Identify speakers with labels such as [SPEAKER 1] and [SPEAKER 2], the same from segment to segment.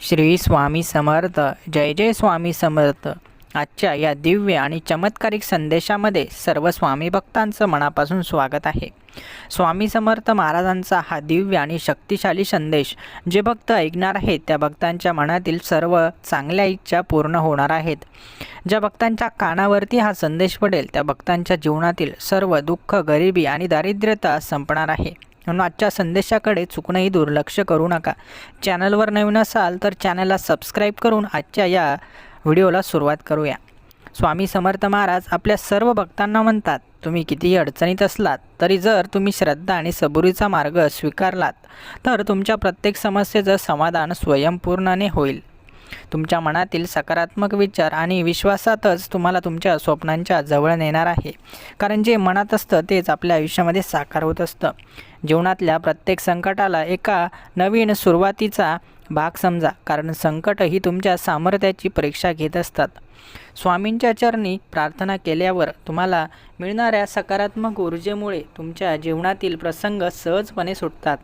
[SPEAKER 1] श्री स्वामी समर्थ. जय जय स्वामी समर्थ. आजच्या या दिव्य आणि चमत्कारिक संदेशामध्ये सर्व स्वामी भक्तांचं मनापासून स्वागत आहे. स्वामी समर्थ महाराजांचा हा दिव्य आणि शक्तिशाली संदेश जे भक्त ऐकणार आहेत त्या भक्तांच्या मनातील सर्व चांगल्या इच्छा पूर्ण होणार आहेत. ज्या भक्तांच्या कानावरती हा संदेश पडेल त्या भक्तांच्या जीवनातील सर्व दुःख गरिबी आणि दारिद्र्यता संपणार आहे. म्हणून आजच्या संदेशाकडे चुकणंही दुर्लक्ष करू नका. चॅनलवर नवीन असाल तर चॅनलला सबस्क्राईब करून आजच्या या व्हिडिओला सुरुवात करूया. स्वामी समर्थ महाराज आपल्या सर्व भक्तांना म्हणतात तुम्ही कितीही अडचणीत असलात तरी जर तुम्ही श्रद्धा आणि सबुरीचा मार्ग स्वीकारलात तर तुमच्या प्रत्येक समस्येचं समाधान स्वयंपूर्णने होईल. तुमच्या मनातील सकारात्मक विचार आणि विश्वासातच तुम्हाला तुमच्या स्वप्नांच्या जवळ नेणार आहे. कारण जे मनात असतं तेच आपल्या आयुष्यामध्ये साकार होत असतं. जीवनातल्या प्रत्येक संकटाला एका नवीन सुरुवातीचा भाग समजा. कारण संकट ही तुमच्या सामर्थ्याची परीक्षा घेत असतात. स्वामींच्या चरणी प्रार्थना केल्यावर तुम्हाला मिळणाऱ्या सकारात्मक ऊर्जेमुळे तुमच्या जीवनातील प्रसंग सहजपणे सुटतात.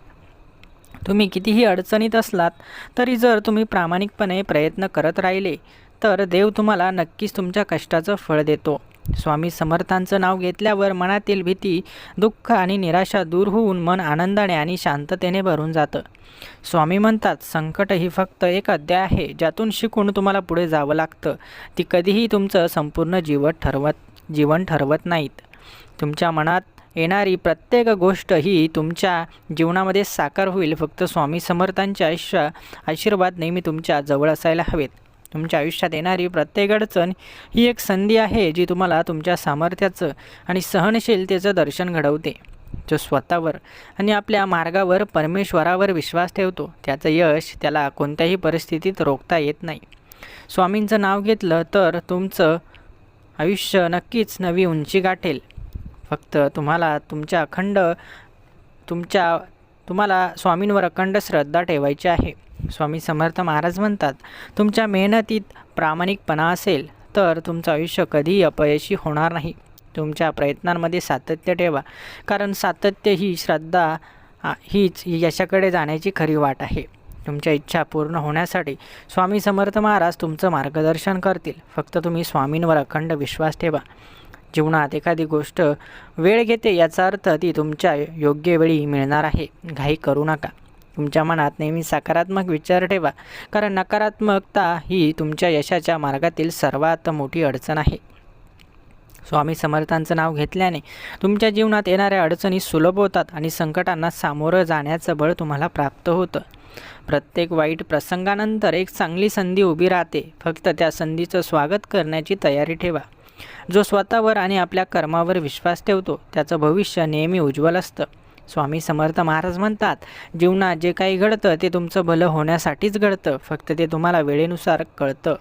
[SPEAKER 1] तुम्ही कितीही अडचणीत असलात तरी जर तुम्ही प्रामाणिकपणे प्रयत्न करत राहिले तर देव तुम्हाला नक्कीच तुमच्या कष्टाचं फळ देतो. स्वामी समर्थांचं नाव घेतल्यावर मनातील भीती दुःख आणि निराशा दूर होऊन मन आनंदाने आणि शांततेने भरून जातं. स्वामी म्हणतात संकट ही फक्त एक अध्याय आहे ज्यातून शिकून तुम्हाला पुढे जावं लागतं. ती कधीही तुमचं संपूर्ण जीवन ठरवत जीवन ठरवत नाहीत. तुमच्या मनात येणारी प्रत्येक गोष्ट ही तुमच्या जीवनामध्ये साकार होईल. फक्त स्वामी समर्थांच्या आयुष्य आशीर्वाद नेहमी तुमच्या जवळ असायला हवेत. तुमच्या आयुष्यात येणारी प्रत्येक अडचण ही एक संधी आहे जी तुम्हाला तुमच्या सामर्थ्याचं आणि सहनशीलतेचं दर्शन घडवते. जो स्वतःवर आणि आपल्या मार्गावर परमेश्वरावर विश्वास ठेवतो त्याचं यश त्याला कोणत्याही परिस्थितीत रोखता येत नाही. स्वामींचं नाव घेतलं तर तुमचं आयुष्य नक्कीच नवी उंची गाठेल. फक्त तुम्हाला तुमच्या अखंड तुमच्या तुम्हाला स्वामींवर अखंड श्रद्धा ठेवायची आहे. स्वामी समर्थ महाराज म्हणतात तुमच्या मेहनतीत प्रामाणिकपणा असेल तर तुमचं आयुष्य कधीही अपयशी होणार नाही. तुमच्या प्रयत्नांमध्ये सातत्य ठेवा कारण सातत्य ही श्रद्धा हीच यशाकडे जाण्याची खरी वाट आहे. तुमच्या इच्छा पूर्ण होण्यासाठी स्वामी समर्थ महाराज तुमचं मार्गदर्शन करतील. फक्त तुम्ही स्वामींवर अखंड विश्वास ठेवा. जीवनात एखादी गोष्ट वेळ घेते याचा अर्थ ती तुमच्या योग्य वेळी मिळणार आहे. घाई करू नका. तुमच्या मनात नेहमी सकारात्मक विचार ठेवा कारण नकारात्मकता ही तुमच्या यशाच्या मार्गातील सर्वात मोठी अडचण आहे. स्वामी समर्थांचं नाव घेतल्याने तुमच्या जीवनात येणाऱ्या अडचणी सुलभ होतात आणि संकटांना सामोरं जाण्याचं बळ तुम्हाला प्राप्त होतं. प्रत्येक वाईट प्रसंगानंतर एक चांगली संधी उभी राहते. फक्त त्या संधीचं स्वागत करण्याची तयारी ठेवा. जो स्वतःवर आणि आपल्या कर्मावर विश्वास ठेवतो त्याचं भविष्य नेहमी उज्ज्वल असतं. स्वामी समर्थ महाराज म्हणतात जीवनात जे काही घडतं ते तुमचं भलं होण्यासाठीच घडतं फक्त ते तुम्हाला वेळेनुसार कळतं.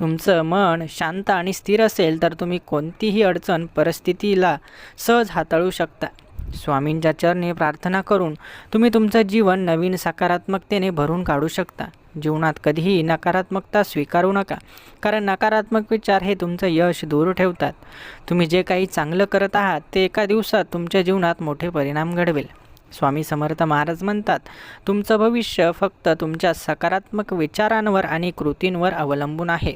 [SPEAKER 1] तुमचं मन शांत आणि स्थिर असेल तर तुम्ही कोणतीही अडचण परिस्थितीला सहज हाताळू शकता. स्वामींच्या चरणी प्रार्थना करून तुम्ही तुमचं जीवन नवीन सकारात्मकतेने भरून काढू शकता. जीवनात कधीही नकारात्मकता स्वीकारू नका कारण नकारात्मक विचार हे तुमचं यश दूर ठेवतात. तुम्ही जे काही चांगलं करत आहात ते एका दिवसात तुमच्या जीवनात मोठे परिणाम घडवेल. स्वामी समर्थ महाराज म्हणतात तुमचं भविष्य फक्त तुमच्या सकारात्मक विचारांवर आणि कृतींवर अवलंबून आहे.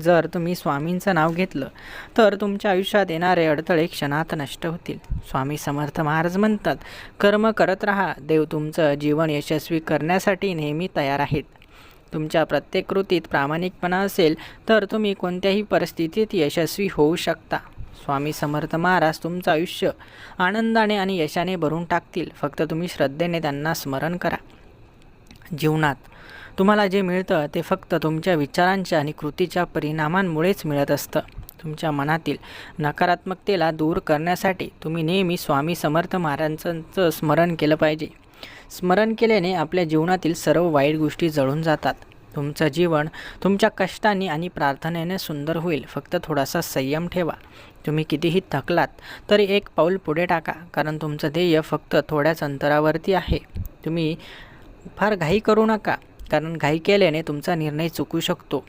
[SPEAKER 1] जर तुम्ही स्वामींचं नाव घेतलं तर तुमच्या आयुष्यात येणारे अडथळे क्षणात नष्ट होतील. स्वामी समर्थ महाराज म्हणतात कर्म करत राहा. देव तुमचं जीवन यशस्वी करण्यासाठी नेहमी तयार आहेत. तुमच्या प्रत्येक कृतीत प्रामाणिकपणा असेल तर तुम्ही कोणत्याही परिस्थितीत यशस्वी होऊ शकता. स्वामी समर्थ महाराज तुमचं आयुष्य आनंदाने आणि यशाने भरून टाकतील. फक्त तुम्ही श्रद्धेने त्यांना स्मरण करा. जीवनात तुम्हाला जे मिळतं ते फक्त तुमच्या विचारांच्या आणि कृतीच्या परिणामांमुळेच मिळत असतं. तुमच्या मनातील नकारात्मकतेला दूर करण्यासाठी तुम्ही नेहमी स्वामी समर्थ महाराजांचं स्मरण केलं पाहिजे. स्मरण केल्याने आपल्या जीवनातील सर्व वाईट गोष्टी जळून जातात. तुमचं जीवन तुमच्या कष्टाने आणि प्रार्थनेने सुंदर होईल. फक्त थोडासा संयम ठेवा. तुम्ही कितीही थकलात तरी एक पाऊल पुढे टाका कारण तुमचं ध्येय फक्त थोड्याच अंतरावरती आहे. तुम्ही फार घाई करू नका कारण घाई केल्याने तुमचा निर्णय चुकू शकतो.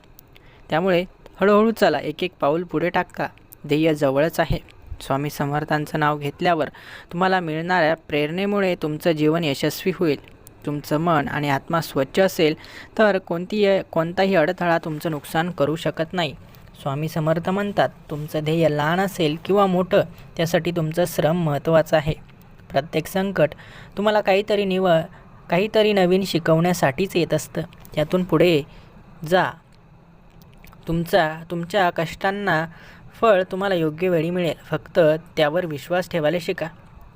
[SPEAKER 1] त्यामुळे हळूहळू चला एक एक पाऊल पुढे टाका. ध्येय जवळच आहे. स्वामी समर्थांचं नाव घेतल्यावर तुम्हाला मिळणाऱ्या प्रेरणेमुळे तुमचं जीवन यशस्वी होईल. तुमचं मन आणि आत्मा स्वच्छ असेल तर कोणती कोणताही अडथळा तुमचं नुकसान करू शकत नाही. स्वामी समर्थ म्हणतात तुमचं ध्येय लहान असेल किंवा मोठं त्यासाठी तुमचं श्रम महत्त्वाचं आहे. प्रत्येक संकट तुम्हाला काहीतरी निव काहीतरी नवीन शिकवण्यासाठीच येत असतं. त्यातून पुढे जा. तुमचा तुमच्या कष्टांना फळ तुम्हाला योग्य वेळी मिळेल. फक्त त्यावर विश्वास ठेवायला शिका.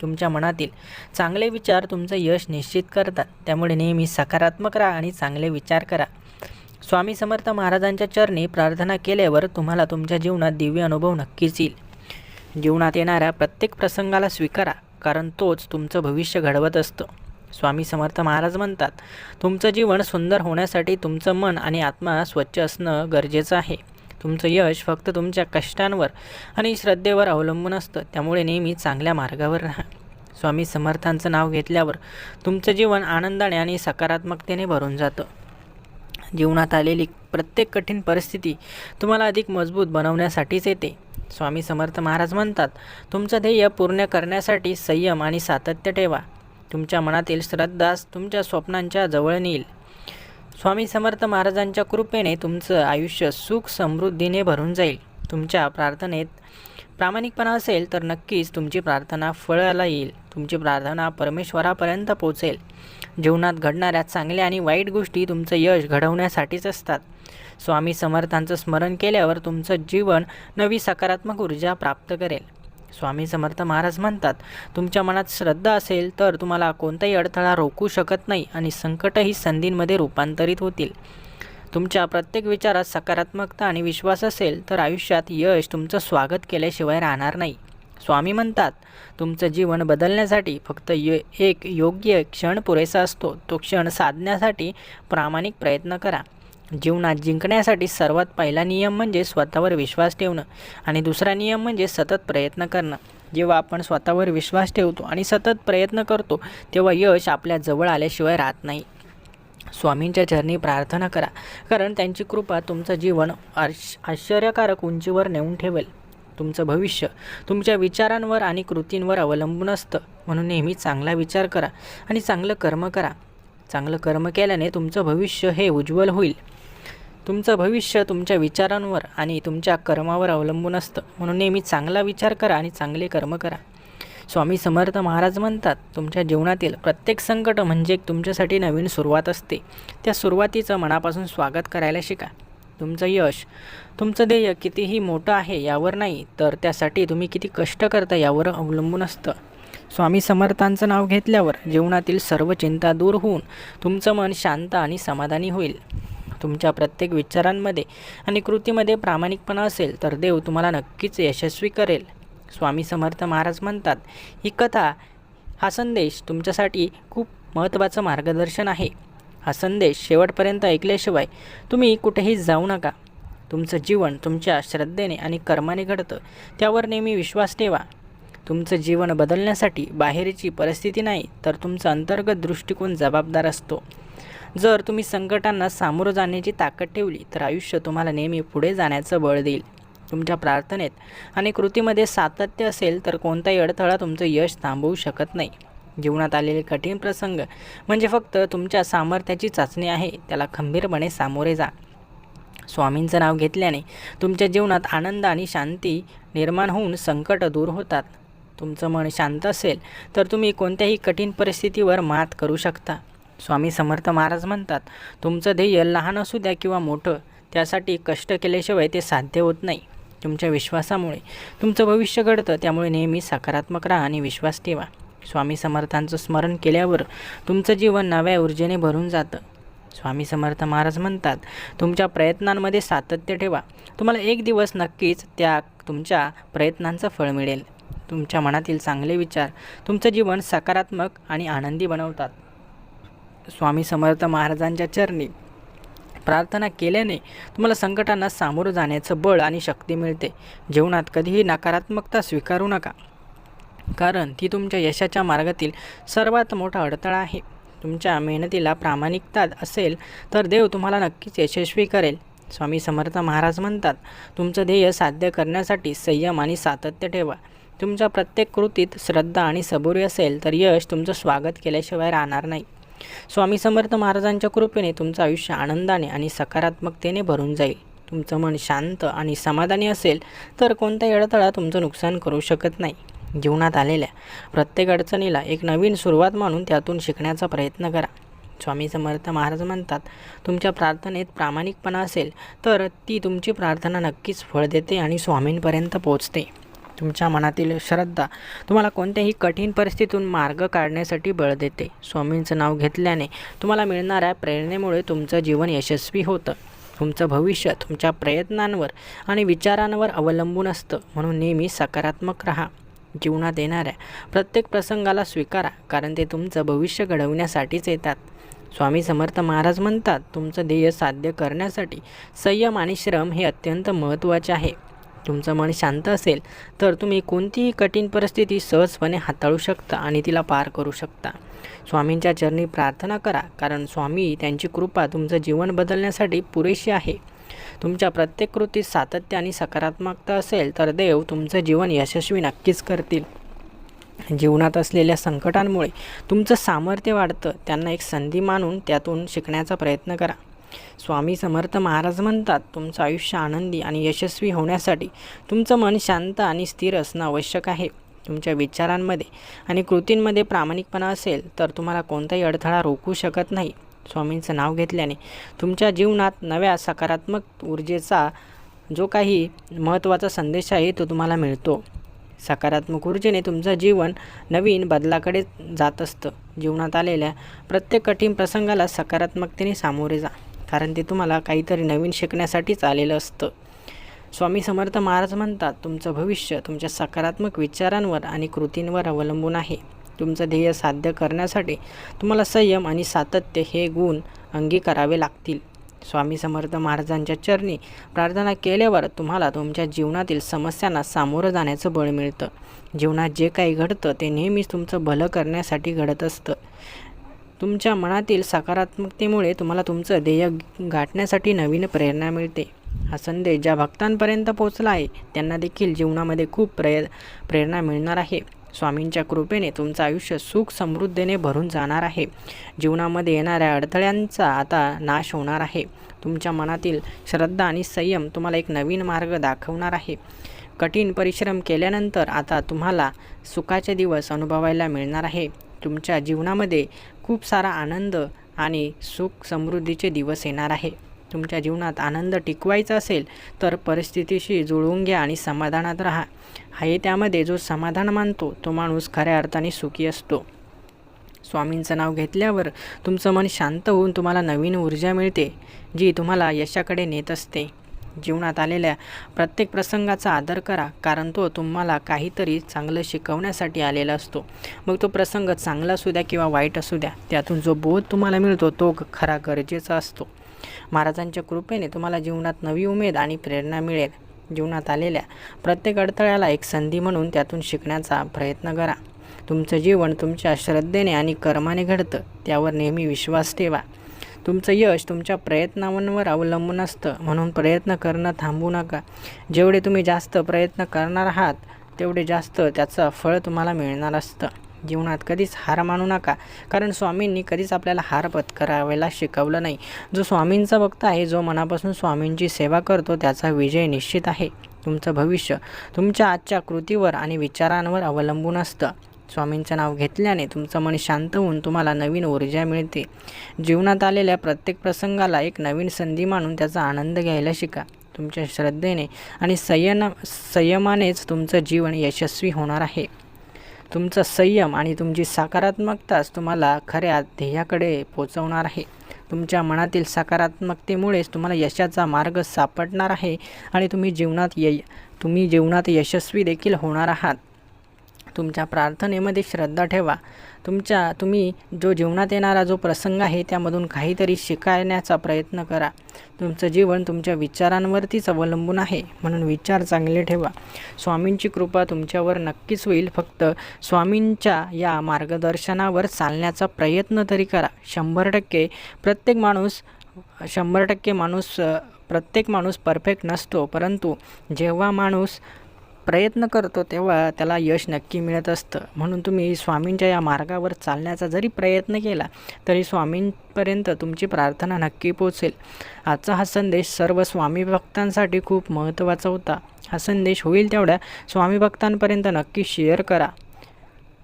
[SPEAKER 1] तुमच्या मनातील चांगले विचार तुमचं यश निश्चित करतात. त्यामुळे नेहमी सकारात्मक राहा आणि चांगले विचार करा. स्वामी समर्थ महाराजांच्या चरणी प्रार्थना केल्यावर तुम्हाला तुमच्या जीवनात दिव्य अनुभव नक्कीच येईल. जीवनात येणाऱ्या प्रत्येक प्रसंगाला स्वीकारा कारण तोच तुमचं भविष्य घडवत असतं. स्वामी समर्थ महाराज म्हणतात तुमचं जीवन सुंदर होण्यासाठी तुमचं मन आणि आत्मा स्वच्छ असणं गरजेचं आहे. तुमचं यश फक्त तुमच्या कष्टांवर आणि श्रद्धेवर अवलंबून असतं. त्यामुळे नेहमी चांगल्या मार्गावर राहा. स्वामी समर्थांचं नाव घेतल्यावर तुमचं जीवन आनंदाने आणि सकारात्मकतेने भरून जातं. जीवनात आलेली प्रत्येक कठीण परिस्थिती तुम्हाला अधिक मजबूत बनवण्यासाठीच येते. स्वामी समर्थ महाराज म्हणतात तुमचं ध्येय पूर्ण करण्यासाठी संयम आणि सातत्य ठेवा. तुमच्या मनातील श्रद्धास तुमच्या स्वप्नांच्या जवळ नेईल. स्वामी समर्थ महाराजांच्या कृपेने तुमचं आयुष्य सुख समृद्धीने भरून जाईल. तुमच्या प्रार्थनेत प्रामाणिकपणा असेल तर नक्कीच तुमची प्रार्थना फळाला येईल. तुमची प्रार्थना परमेश्वरापर्यंत पोचेल जीवनात घडणाऱ्या चांगल्या आणि वाईट गोष्टी तुमचं यश घडवण्यासाठीच असतात. स्वामी समर्थांचं स्मरण केल्यावर तुमचं जीवन नवी सकारात्मक ऊर्जा प्राप्त करेल. स्वामी समर्थ महाराज म्हणतात तुमच्या मनात श्रद्धा असेल तर तुम्हाला कोणताही अडथळा रोखू शकत नाही आणि संकटही संधींमध्ये रूपांतरित होतील. तुमच्या प्रत्येक विचारात सकारात्मकता आणि विश्वास असेल तर आयुष्यात यश तुमचं स्वागत केल्याशिवाय राहणार नाही. स्वामी म्हणतात तुमचं जीवन बदलण्यासाठी फक्त य एक योग्य क्षण पुरेसा असतो. तो क्षण साधण्यासाठी प्रामाणिक प्रयत्न करा. जीवनात जिंकण्यासाठी सर्वात पहिला नियम म्हणजे स्वतःवर विश्वास ठेवणं आणि दुसरा नियम म्हणजे सतत प्रयत्न करणं. जेव्हा आपण स्वतःवर विश्वास ठेवतो आणि सतत प्रयत्न करतो तेव्हा यश आपल्या जवळ आल्याशिवाय राहत नाही. स्वामींच्या चरणी प्रार्थना करा कारण त्यांची कृपा तुमचं जीवन आश आश्चर्यकारक उंचीवर नेऊन ठेवेल. तुमचं भविष्य तुमच्या विचारांवर आणि कृतींवर अवलंबून असतं. म्हणून नेहमी चांगला विचार करा आणि चांगलं कर्म करा. चांगलं कर्म केल्याने तुमचं भविष्य हे उज्ज्वल होईल. तुमचं भविष्य तुमच्या विचारांवर आणि तुमच्या कर्मावर अवलंबून असतं. म्हणून नेहमी चांगला विचार करा आणि चांगले कर्म करा. स्वामी समर्थ महाराज म्हणतात तुमच्या जीवनातील प्रत्येक संकट म्हणजे तुमच्यासाठी नवीन सुरुवात असते. त्या सुरुवातीचं मनापासून स्वागत करायला शिका. तुमचं यश तुमचं ध्येय कितीही मोठं आहे यावर नाही तर त्यासाठी तुम्ही किती कष्ट करता यावर अवलंबून असतं. स्वामी समर्थांचं नाव घेतल्यावर जीवनातील सर्व चिंता दूर होऊन तुमचं मन शांत आणि समाधानी होईल. तुमच्या प्रत्येक विचारांमध्ये आणि कृतीमध्ये प्रामाणिकपणा असेल तर देव तुम्हाला नक्कीच यशस्वी करेल. स्वामी समर्थ महाराज म्हणतात ही कथा हा संदेश तुमच्यासाठी खूप महत्त्वाचं मार्गदर्शन आहे. हा संदेश शेवटपर्यंत ऐकल्याशिवाय तुम्ही कुठेही जाऊ नका. तुमचं जीवन तुमच्या श्रद्धेने आणि कर्माने घडतं. त्यावर नेहमी विश्वास ठेवा. तुमचं जीवन बदलण्यासाठी बाहेरची परिस्थिती नाही तर तुमचा अंतर्गत दृष्टिकोन जबाबदार असतो. जर तुम्ही संकटांना सामोरं जाण्याची ताकद ठेवली तर आयुष्य तुम्हाला नेहमी पुढे जाण्याचं बळ देईल. तुमच्या प्रार्थनेत आणि कृतीमध्ये सातत्य असेल तर कोणताही अडथळा तुमचं यश थांबवू शकत नाही. जीवनात आलेले कठीण प्रसंग म्हणजे फक्त तुमच्या सामर्थ्याची चाचणी आहे त्याला खंबीरपणे सामोरे जा. स्वामींचं नाव घेतल्याने तुमच्या जीवनात आनंद आणि शांती निर्माण होऊन संकट दूर होतात. तुमचं मन शांत असेल तर तुम्ही कोणत्याही कठीण परिस्थितीवर मात करू शकता. स्वामी समर्थ महाराज म्हणतात तुमचं ध्येय लहान असू द्या किंवा मोठं त्यासाठी कष्ट केल्याशिवाय ते साध्य होत नाही. तुमच्या विश्वासामुळे तुमचं भविष्य घडतं त्यामुळे नेहमी सकारात्मक राहा आणि विश्वास ठेवा. स्वामी समर्थांचं स्मरण केल्यावर तुमचं जीवन नव्या ऊर्जेने भरून जातं. स्वामी समर्थ महाराज म्हणतात तुमच्या प्रयत्नांमध्ये सातत्य ठेवा. तुम्हाला एक दिवस नक्कीच त्या तुमच्या प्रयत्नांचं फळ मिळेल. तुमच्या मनातील चांगले विचार तुमचं जीवन सकारात्मक आणि आनंदी बनवतात. स्वामी समर्थ महाराजांच्या चरणी प्रार्थना केल्याने तुम्हाला संकटांना सामोरं जाण्याचं बळ आणि शक्ती मिळते. जीवनात कधीही नकारात्मकता स्वीकारू नका. कारण ती तुमच्या यशाच्या मार्गातील सर्वात मोठा अडथळा आहे. तुमच्या मेहनतीला प्रामाणिकता असेल तर देव तुम्हाला नक्कीच यशस्वी करेल. स्वामी समर्थ महाराज म्हणतात तुमचं ध्येय साध्य करण्यासाठी संयम आणि सातत्य ठेवा. तुमच्या प्रत्येक कृतीत श्रद्धा आणि सबुरी असेल तर यश तुमचं स्वागत केल्याशिवाय राहणार नाही. स्वामी समर्थ महाराजांच्या कृपेने तुमचं आयुष्य आनंदाने आणि सकारात्मकतेने भरून जाईल. तुमचं मन शांत आणि समाधानी असेल तर कोणताही अडथळा तुमचं नुकसान करू शकत नाही. जीवनात आलेल्या प्रत्येक अडचणीला एक नवीन सुरुवात मानून त्यातून शिकण्याचा प्रयत्न करा. स्वामी समर्थ महाराज म्हणतात तुमच्या प्रार्थनेत प्रामाणिकपणा असेल तर ती तुमची प्रार्थना नक्कीच फळ देते आणि स्वामींपर्यंत पोचते. तुमच्या मनातील श्रद्धा तुम्हाला कोणत्याही कठीण परिस्थितीतून मार्ग काढण्यासाठी बळ देते. स्वामींचं नाव घेतल्याने तुम्हाला मिळणाऱ्या प्रेरणेमुळे तुमचं जीवन यशस्वी होतं. तुमचं भविष्य तुमच्या प्रयत्नांवर आणि विचारांवर अवलंबून असतं. म्हणून नेहमी सकारात्मक राहा. जीवनात येणाऱ्या प्रत्येक प्रसंगाला स्वीकारा कारण ते तुमचं भविष्य घडवण्यासाठीच येतात. स्वामी समर्थ महाराज म्हणतात तुमचं ध्येय साध्य करण्यासाठी संयम आणि श्रम हे अत्यंत महत्त्वाचे आहे. तुमचं मन शांत असेल तर तुम्ही कोणतीही कठीण परिस्थिती सहजपणे हाताळू शकता आणि तिला पार करू शकता. स्वामींच्या चरणी प्रार्थना करा कारण स्वामी त्यांची कृपा तुमचं जीवन बदलण्यासाठी पुरेशी आहे. तुमच्या प्रत्येक कृतीत सातत्य आणि सकारात्मकता असेल तर देव तुमचं जीवन यशस्वी नक्कीच करतील. जीवनात असलेल्या संकटांमुळे तुमचं सामर्थ्य वाढतं त्यांना एक संधी मानून त्यातून शिकण्याचा प्रयत्न करा. स्वामी समर्थ महाराज म्हणतात तुमचं आयुष्य आनंदी आणि यशस्वी होण्यासाठी तुमचं मन शांत आणि स्थिर असणं आवश्यक आहे. तुमच्या विचारांमध्ये आणि कृतींमध्ये प्रामाणिकपणा असेल तर तुम्हाला कोणताही अडथळा रोखू शकत नाही. स्वामींचं नाव घेतल्याने तुमच्या जीवनात नव्या सकारात्मक ऊर्जेचा जो काही महत्त्वाचा संदेश आहे तो तुम्हाला मिळतो. सकारात्मक ऊर्जेने तुमचं जीवन नवीन बदलाकडे जात असतं. जीवनात आलेल्या प्रत्येक कठीण प्रसंगाला सकारात्मकतेने सामोरे जा. कारण ते तुम्हाला काहीतरी नवीन शिकण्यासाठीच आलेलं असतं. स्वामी समर्थ महाराज म्हणतात तुमचं भविष्य तुमच्या सकारात्मक विचारांवर आणि कृतींवर अवलंबून आहे. तुमचं ध्येय साध्य करण्यासाठी तुम्हाला संयम आणि सातत्य हे गुण अंगीकारावे लागतील. स्वामी समर्थ महाराजांच्या चरणी प्रार्थना केल्यावर तुम्हाला तुमच्या जीवनातील समस्यांना सामोरं जाण्याचं बळ मिळतं. जीवनात जे काही घडतं ते नेहमीच तुमचं भलं करण्यासाठी घडत असतं. तुमच्या मनातील सकारात्मकतेमुळे तुम्हाला तुमचं ध्येय गाठण्यासाठी नवीन प्रेरणा मिळते. हा संदेश ज्या भक्तांपर्यंत पोचला आहे त्यांना देखील जीवनामध्ये खूप प्रय प्रेरणा मिळणार आहे. स्वामींच्या कृपेने तुमचं आयुष्य सुख समृद्धीने भरून जाणार आहे. जीवनामध्ये येणाऱ्या अडथळ्यांचा आता नाश होणार आहे. तुमच्या मनातील श्रद्धा आणि संयम तुम्हाला एक नवीन मार्ग दाखवणार आहे. कठीण परिश्रम केल्यानंतर आता तुम्हाला सुखाचे दिवस अनुभवायला मिळणार आहे. तुमच्या जीवनामध्ये खूप सारा आनंद आणि सुख समृद्धीचे दिवस येणार आहे. तुमच्या जीवनात आनंद टिकवायचा असेल तर परिस्थितीशी जुळवून घ्या आणि समाधानात राहा. हाय त्यामध्ये जो समाधान मानतो तो माणूस खऱ्या अर्थाने सुखी असतो. स्वामींचं नाव घेतल्यावर तुमचं मन शांत होऊन तुम्हाला नवीन ऊर्जा मिळते जी तुम्हाला यशाकडे नेत असते. जीवनात आलेल्या प्रत्येक प्रसंगाचा आदर करा कारण तो तुम्हाला काहीतरी चांगलं शिकवण्यासाठी आलेला असतो. मग तो प्रसंग चांगला असू द्या किंवा वाईट असू द्या त्यातून जो बोध तुम्हाला मिळतो तो खरा गरजेचा असतो. महाराजांच्या कृपेने तुम्हाला जीवनात नवी उमेद आणि प्रेरणा मिळेल. जीवनात आलेल्या प्रत्येक अडथळ्याला एक संधी म्हणून त्यातून शिकण्याचा प्रयत्न करा. तुमचं जीवन तुमच्या श्रद्धेने आणि कर्माने घडतं त्यावर नेहमी विश्वास ठेवा. तुमचं यश तुमच्या प्रयत्नांवर अवलंबून असतं. म्हणून प्रयत्न करणं थांबू नका. जेवढे तुम्ही जास्त प्रयत्न करणार आहात तेवढे जास्त त्याचं फळ तुम्हाला मिळणार असतं. जीवनात कधीच हार मानू नका. कारण स्वामींनी कधीच आपल्याला हार पत्करावायला शिकवलं नाही. जो स्वामींचा भक्त आहे जो मनापासून स्वामींची सेवा करतो त्याचा विजय निश्चित आहे. तुमचं भविष्य तुमच्या आजच्या कृतीवर आणि विचारांवर अवलंबून असतं. स्वामींचं नाव घेतल्याने तुमचं मन शांत होऊन तुम्हाला नवीन ऊर्जा मिळते. जीवनात आलेल्या प्रत्येक प्रसंगाला एक नवीन संधी मानून त्याचा आनंद घ्यायला शिका. तुमच्या श्रद्धेने आणि संयम संयमानेच तुमचं जीवन यशस्वी होणार आहे. तुमचा संयम आणि तुमची सकारात्मकताच तुम्हाला खऱ्या ध्येयाकडे पोचवणार आहे. तुमच्या मनातील सकारात्मकतेमुळेच तुम्हाला यशाचा मार्ग सापडणार आहे आणि तुम्ही जीवनात य तुम्ही जीवनात यशस्वी देखील होणार आहात. तुमच्या प्रार्थनेमध्ये श्रद्धा ठेवा. तुमच्या तुम्ही जो जीवनात येणारा जो प्रसंग आहे त्यामधून काहीतरी शिकण्याचा प्रयत्न करा. तुमचं जीवन तुमच्या विचारांवरतीच अवलंबून आहे म्हणून विचार चांगले ठेवा. स्वामींची कृपा तुमच्यावर नक्कीच होईल. फक्त स्वामींच्या या मार्गदर्शनावर चालण्याचा प्रयत्न तरी करा. शंभर टक्के प्रत्येक माणूस शंभर टक्के माणूस प्रत्येक माणूस परफेक्ट नसतो परंतु जेव्हा माणूस प्रयत्न करतो तेव्हा त्याला यश नक्की मिळत असतं. म्हणून तुम्ही स्वामींच्या या मार्गावर चालण्याचा जरी प्रयत्न केला तरी स्वामींपर्यंत तुमची प्रार्थना नक्की पोचेल आजचा हा संदेश सर्व स्वामी भक्तांसाठी खूप महत्त्वाचा होता. हा संदेश होईल तेवढ्या स्वामी भक्तांपर्यंत नक्की शेअर करा.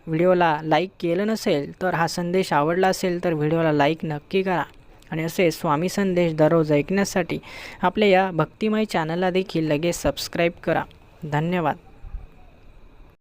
[SPEAKER 1] व्हिडिओला लाईक केलं नसेल तर हा संदेश आवडला असेल तर व्हिडिओला लाईक नक्की करा. आणि असे स्वामी संदेश दररोज ऐकण्यासाठी आपल्या या भक्तिमय चॅनलला देखील लगेच सबस्क्राईब करा. धन्यवाद.